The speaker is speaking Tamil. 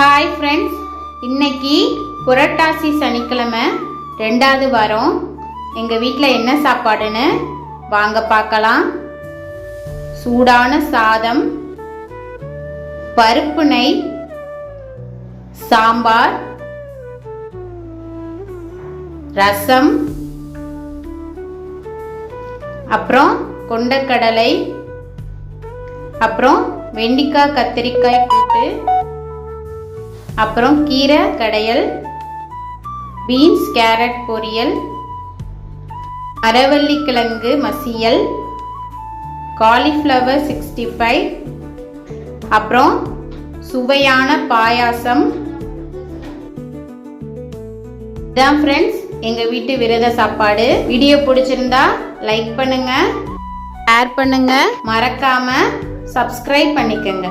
ஹாய் ஃப்ரெண்ட்ஸ் இன்னைக்கு புரட்டாசி சனிக்கிழமை ரெண்டாவது வாரம். எங்கள் வீட்டில் என்ன சாப்பாடுன்னு வாங்க பார்க்கலாம். சூடான சாதம் பருப்பு நெய் சாம்பார் ரசம் அப்புறம் கொண்டக்கடலை அப்புறம் வெண்டிக்காய் கத்திரிக்காய் கூட்டு அப்புறம் கீரை கடையல் பீன்ஸ் கேரட் பொரியல் அரவள்ளிக்கிழங்கு மசியல் காலிஃப்ளவர் சிக்ஸ்டி ஃபைவ் அப்புறம் சுவையான பாயாசம். இதான் ஃப்ரெண்ட்ஸ் எங்கள் வீட்டு விரத சாப்பாடு. வீடியோ பிடிச்சிருந்தா லைக் பண்ணுங்க ஷேர் பண்ணுங்க. மறக்காம சப்ஸ்கிரைப் பண்ணிக்கோங்க.